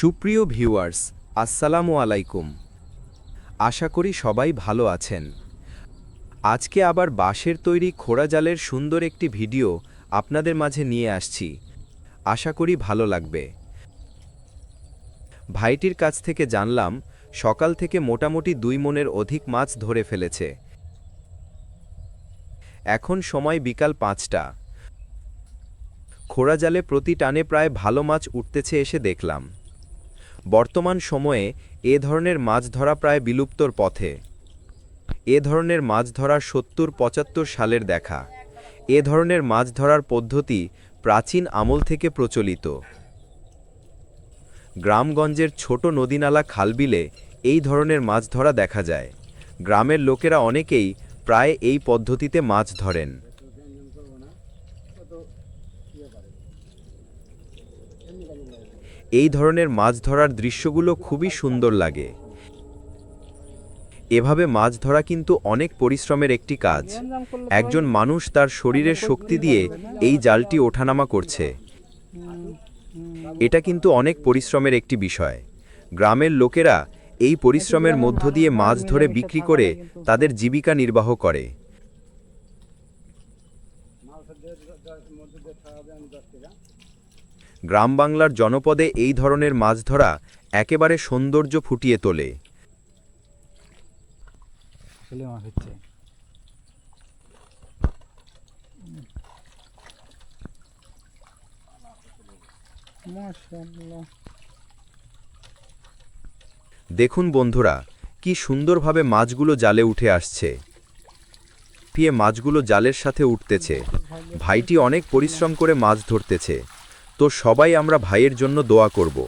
সুপ্রিয় ভিউয়ার্স, আসসালামু আলাইকুম। আশা করি সবাই ভালো আছেন। আজকে আবার বাঁশের তৈরি খোড়া জালের সুন্দর একটি ভিডিও আপনাদের মাঝে নিয়ে আসছি। আশা করি ভালো লাগবে। ভাইটির কাছ থেকে জানলাম, সকাল থেকে মোটামুটি দুই মনের অধিক মাছ ধরে ফেলেছে। এখন সময় বিকাল পাঁচটা। খোড়া জালে প্রতি টানে প্রায় ভালো মাছ উঠতেছে এসে দেখলাম। বর্তমান সময়ে এ ধরনের মাছ ধরা প্রায় বিলুপ্তর পথে। এ ধরনের মাছ ধরার সত্তর, পঁচাত্তর সালের দেখা। এ ধরনের মাছ ধরার পদ্ধতি প্রাচীন আমল থেকে প্রচলিত। গ্রামগঞ্জের ছোট নদীনালা খালবিলে এই ধরনের মাছ ধরা দেখা যায়। গ্রামের লোকেরা অনেকেই প্রায় এই পদ্ধতিতে মাছ ধরেন। এই ধরনের মাছ ধরার দৃশ্যগুলো খুবই সুন্দর লাগে। এভাবে মাছ ধরা কিন্তু অনেক পরিশ্রমের একটি কাজ। একজন মানুষ তার শরীরের শক্তি দিয়ে এই জালটি ওঠানামা করছে। এটা কিন্তু অনেক পরিশ্রমের একটি বিষয়। গ্রামের লোকেরা এই পরিশ্রমের মধ্য দিয়ে মাছ ধরে বিক্রি করে তাদের জীবিকা নির্বাহ করে। গ্রাম বাংলার জনপদে এই ধরনের মাছ ধরা একেবারে সৌন্দর্য ফুটিয়ে তোলে। দেখুন বন্ধুরা কি সুন্দরভাবে মাছগুলো জালে উঠে আসছে। পিয়ে মাছগুলো জালের সাথে উঠতেছে। ভাইটি অনেক পরিশ্রম করে মাছ ধরতেছে। তো সবাই আমরা ভাইয়ের জন্য দোয়া করব।